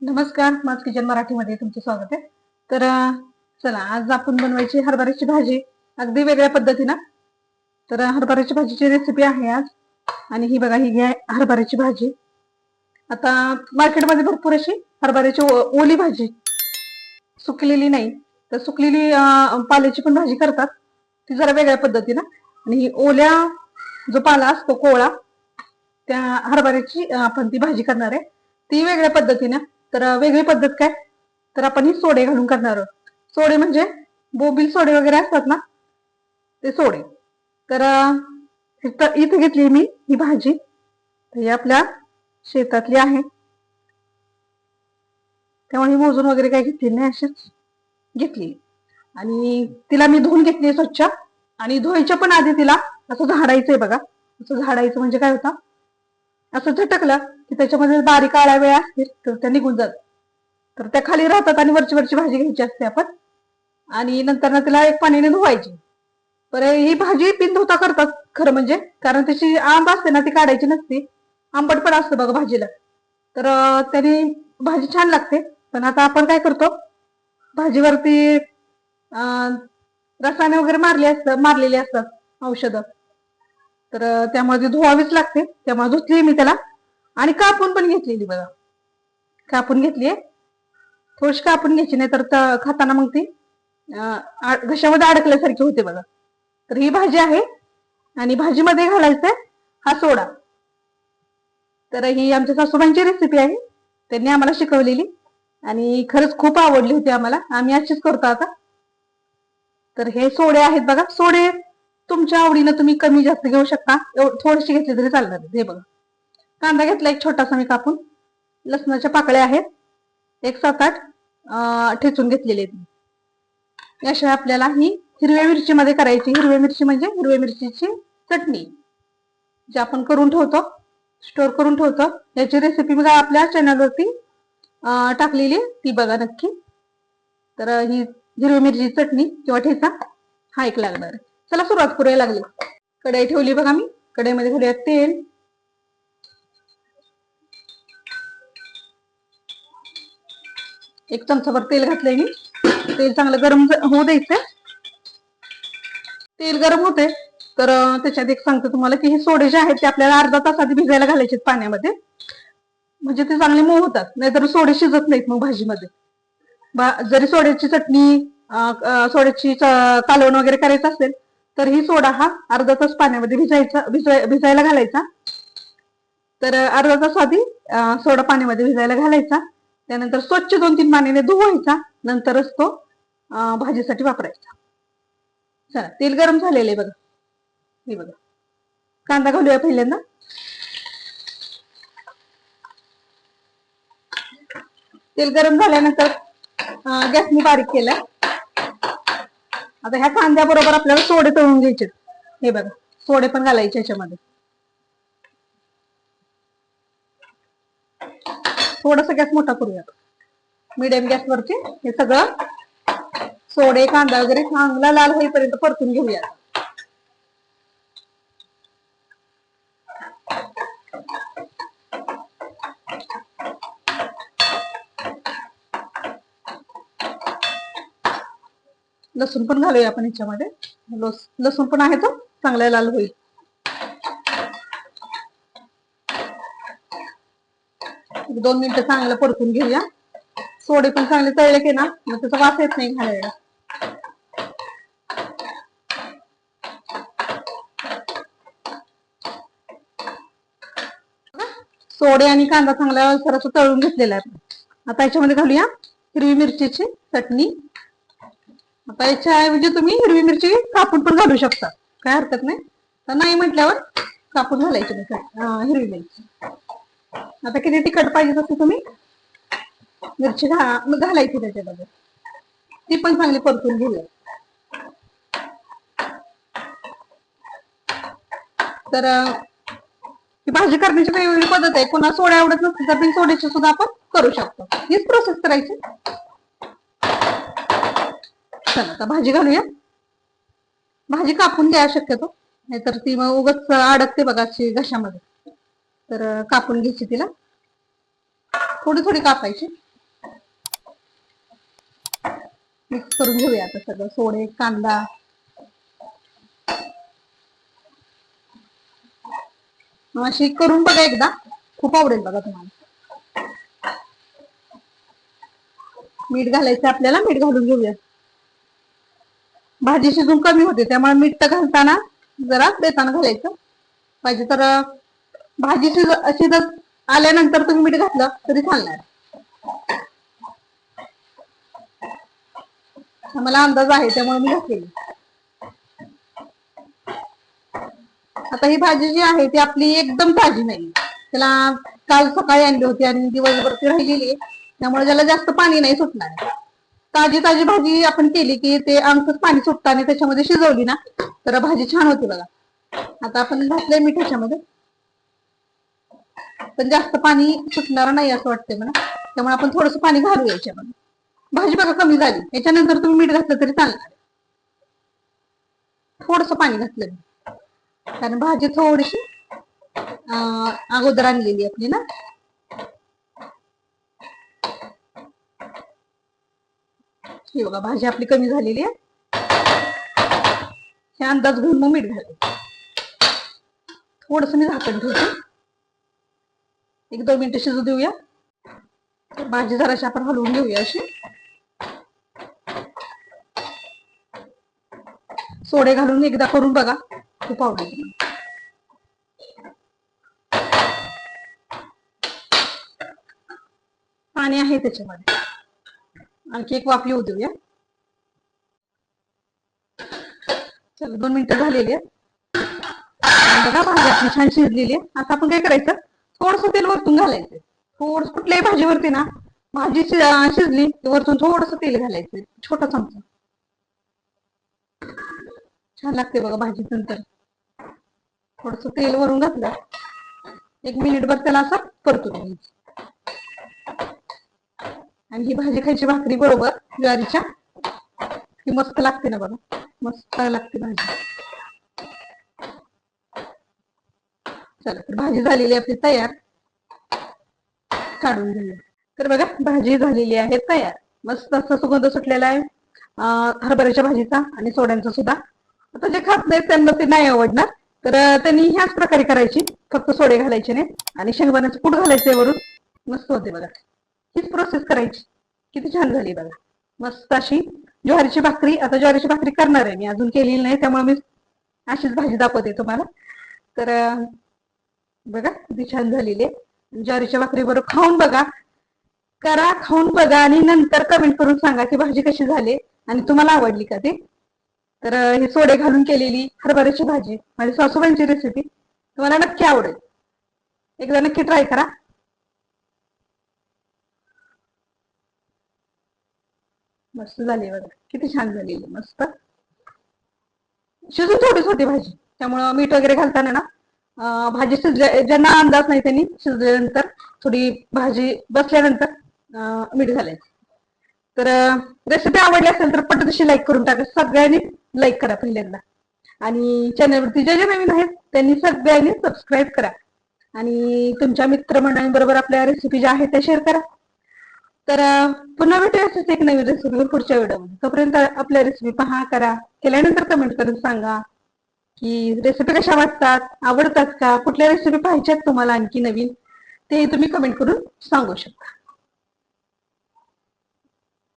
नमस्कार माझ किचन मराठीमध्ये तुमचं स्वागत आहे. तर चला आज आपण बनवायची हरभऱ्याची भाजी अगदी वेगळ्या पद्धतीनं. तर हरभऱ्याची भाजीची रेसिपी आहे आज. आणि ही बघा ही घ्या हरभऱ्याची भाजी. आता मार्केटमध्ये भरपूर अशी हरभऱ्याची ओ- ओली भाजी सुकलेली नाही. तर सुकलेली पाल्याची पण भाजी करतात. ती जरा वेगळ्या पद्धतीनं. आणि ही ओल्या जो पाला असतो कोवळा त्या हरभऱ्याची आपण ती भाजी करणार आहे. ती वेगळ्या पद्धतीनं. तर वेगळी पद्धत काय? तर आपण ही सोडे घालून करणार आहोत. सोडे म्हणजे बोबील सोडे वगैरे असतात ना? ते सोडे. तर इथे इथं घेतली मी ही भाजी. तर ही आपल्या शेतातली आहे. त्यामुळे ही मोजून वगैरे काही घेतली नाही अशीच. घेतली. आणि तिला मी धुवून घेतली स्वच्छ. आणि धुवायच्या पण आधी तिला असं झाडायचंय बघा. असं झाडायचं म्हणजे काय होतं? असं झटकलं की त्याच्यामध्ये बारीक आळ्या वेळा असतील तर त्या निघून जातात. तर त्या खाली राहतात आणि वरची वरची भाजी घ्यायची असते आपण. आणि नंतर ना तिला एक पाण्याने धुवायची. पर ही भाजी बिनधुता करतात खरं म्हणजे. कारण त्याची आंब असते ना ती काढायची नसते. आंबट पण असतं बघा भाजीला. तर त्याने भाजी छान लागते. पण आता आपण काय करतो? भाजीवरती अं, रसायने वगैरे मारली असतात मारलेली असतात औषधं. तर त्यामुळे ती धुवावीच लागते. त्यामुळे धुतली मी त्याला. आणि कापून पण घेतलेली बघा. कापून घेतली थोडीशी कापून घ्यायची नाही तर त- खाताना मग ती घशामध्ये अडकल्यासारखी होते बघा. तर ही भाजी आहे. आणि भाजीमध्ये घालायचंय हा सोडा. तर ही आमच्या सासूबाईंची रेसिपी आहे. त्यांनी आम्हाला शिकवलेली. आणि खरंच खूप आवडली होती आम्हाला. आम्ही अशीच करतो आता. तर हे सोडे आहेत बघा. सोडे तुमच्या आवडीनं तुम्ही कमी जास्त घेऊ शकता. एव- घेतली तरी चालणार. हे बघा. कांदा घेतला एक छोटासा मी कापून. लसणाच्या पाकळ्या आहेत. एक सात आठ ठेचून घेतलेले आहेत. याशिवाय आपल्याला ही हिरव्या मिरचीमध्ये करायची. हिरव्या मिरची म्हणजे हिरव्या मिरचीची चटणी. जे आपण करून ठेवतो स्टोर करून ठेवतो. याची रेसिपी बघा आपल्या चॅनलवरती टाकलेली ती बघा नक्की. तर ही हिरवी मिरची चटणी किंवा ठेचा हा एक लागणार आहे. चला सुरुवात करूया लागली. कढाई ठेवली बघा मी. कढाईमध्ये घालूया तेल. एक चमचाभर तेल घातलंय मी. तेल चांगलं गरम होऊ द्यायचं. तेल गरम होते तर त्याच्यात एक सांगते तुम्हाला की हे सोडे जे आहेत ते आपल्याला अर्धा तास आधी भिजायला घालायचे आहेत पाण्यामध्ये. म्हणजे ते चांगले मऊ होतात. नाहीतर सोडे शिजत नाहीत मग भाजीमध्ये. बा- जरी सोड्याची चटणी सोड्याची कालवण वगैरे करायचं असेल तर ही सोडा हा. अर्धा तास पाण्यामध्ये भिजायचा भिजायला घालायचा. तर अर्धा तास आधी सोडा पाण्यामध्ये भिजायला घालायचा. त्यानंतर स्वच्छ दोन तीन पाण्याने धुवायचा. नंतरच तो भाजीसाठी वापरायचा. चला तेल गरम झालेलं आहे बघा. हे बघा. कांदा घालूया पहिल्यांदा. तेल गरम झाल्यानंतर गॅस मी बारीक केला. आता ह्या कांद्याबरोबर आपल्याला सोडे तळून घ्यायचे हे बघा सोडे पण घालायचे याच्यामध्ये. थोडस गॅस मोठा करूया. मिडियम गॅसवरती हे सगळं सोडे कांदा वगैरे चांगला लाल होईपर्यंत परतून घेऊया. लसूण पण घालूया आपण ह्याच्यामध्ये लसूण पण आहे तो चांगला लाल होईल. एक दोन मिनिटं चांगलं परतून घेऊया. सोडे पण चांगले तळले की ना मग त्याचा वास येत नाही घालायला. सोडे आणि कांदा चांगला सरस तळून घेतलेला आहे. आता याच्यामध्ये घालूया हिरवी मिरचीची चटणी. आता याच्याऐवजी तुम्ही हिरवी मिरची कापून पण घालू शकता. काय हरकत नाही. तर नाही म्हटल्यावर कापून घालायची हिरवी मिरची. आता किती तिखट पाहिजे तसं तुम्ही? मिरची घा घालायची त्याच्यामध्ये. ती पण चांगली परतून घेऊया. तर ही भाजी करण्याची वेगवेगळी पद्धत आहे. कोणा सोडा आवडत नसतील तर बिन सोड्याची सुद्धा आपण करू शकतो. हीच प्रोसेस करायची. छान आता भाजी घालूया. भाजी कापून द्या शक्यतो. नाहीतर ती मग उगच अडकते बघा अशी घशामध्ये. तर कापून घ्यायची तिला. थोडी थोडी कापायची. मिक्स करून घेऊया आता सगळं. सोडे कांदा. अशी करून बघा एकदा. खूप आवडेल बघा तुम्हाला. मीठ घालायचं आपल्याला मीठ घालून घेऊया. भाजी शिजून कमी होते त्यामुळे मीठ तर घालताना जरा देताना घालायचं. पाहिजे तर भाजी शिज शिजत आल्यानंतर तुम्ही मीठ घातलं तरी चालणार. मला अंदाज आहे त्यामुळे मी घातलेली. आता ही भाजी जी आहे ती आपली एकदम ताजी नाही. त्याला काल सकाळी आणली होती आणि दिवसभर ती राहिलेली त्यामुळे त्याला जास्त पाणी नाही सुटणार. ताजी ताजी भाजी आपण केली की ते अंकच पाणी सुटताना आणि त्याच्यामध्ये शिजवली ना तर भाजी छान होती बघा. आता आपण घातलंय मीठ ह्याच्यामध्ये. पण जास्त पाणी सुटणार नाही असं वाटतंय मला. त्यामुळे आपण थोडस पाणी घालू याच्यामध्ये भाजी बघा कमी झाली. याच्यानंतर तुम्ही मीठ घातलं तरी चालणार थोडस पाणी घातलं कारण भाजी थोडीशी अगोदर आणलेली आपली ना. हे बघा भाजी आपली कमी झालेली आहे. हे अंदाज घेऊन मग मीठ घालते थोडस मी झाकण ठेवते. एक दोन मिनिटं शिजू देऊया. भाजी जराशी आपण हलवून घेऊया अशी. सोडे घालून एकदा करून बघा. खूप आवडेल. पाणी आहे त्याच्यामध्ये. आणखी एक वाफ येऊ देऊया. चला दोन मिनिटं झालेली आहेत. बघा भाजी आपली छान शिजलेली आहे. आता आपण काय करायचं? थोडस तेल वरतून घालायचं. थोडस कुठल्याही भाजीवरती ना भाजी शिजली की वरतून थोडस तेल घालायचं. छोटा चमचा. छान लागते बघा भाजी नंतर. थोडस तेल वरून घातलं. एक मिनिट भर त्याला असं परतून घ्यायचं. आणि ही भाजी खायची भाकरी बरोबर ज्वारीच्या. ही मस्त लागते ना बघा. मस्त लागते भाजी. चला तर भाजी झालेली आपली तयार. काढून घेऊया. तर बघा भाजी झालेली आहे तयार. मस्त असा सुगंध सुटलेला आहे. हरभऱ्याच्या भाजीचा आणि सोड्यांचा सुद्धा. आता जे खात नाहीत त्यांना ते नाही आवडणार. तर त्यांनी ह्याच प्रकारे करायची. फक्त सोडे घालायचे नाही. आणि शेंगदाण्याचं पूड घालायचंय वरून. मस्त होते बघा. हीच प्रोसेस करायची. किती छान झाली बघा. मस्त अशी ज्वारीची भाकरी आता ज्वारीची भाकरी करणार आहे मी. अजून केलेली नाही त्यामुळे मी अशीच भाजी दाखवते तुम्हाला. तर बघा किती छान झालेली आहे. ज्वारीच्या भाकरी बरोबर खाऊन बघा. करा खाऊन बघा आणि नंतर कमेंट करून सांगा की भाजी कशी झाली आणि तुम्हाला आवडली का ती. तर हे सोडे घालून केलेली हरभऱ्याची भाजी माझ्या सासूबाईंची रेसिपी तुम्हाला नक्की आवडेल. एकदा नक्की ट्राय करा. मस्त झाली बघा. किती छान झालेली मस्त. शिजून थोडीच होती भाजी. त्यामुळं मीठ वगैरे घालताना ना भाजी शिजल्या ज्यांना अंदाज नाही त्यांनी शिजल्यानंतर थोडी भाजी बसल्यानंतर मीठ घालायचं. तर रेसिपी आवडली असेल तर पटतशी लाईक करून टाका. सगळ्यांनी लाईक करा पहिल्यांदा. आणि चॅनलवरती जे जे नवीन आहेत त्यांनी सगळ्यांनी सबस्क्राईब करा. आणि तुमच्या मित्रमंडळींबरोबर आपल्या रेसिपी ज्या आहेत त्या शेअर करा. तर अं, पुन्हा भेटूया असेच एक नवीन रेसिपीवर पुढच्या व्हिडिओमध्ये तोपर्यंत आपल्या रेसिपी पहा करा. केल्यानंतर कमेंट करून सांगा की रेसिपी कशा वाटतात आवडतात का? कुठल्या रेसिपी पाहिजेत तुम्हाला आणखी नवीन? ते तुम्ही कमेंट करून सांगू शकता.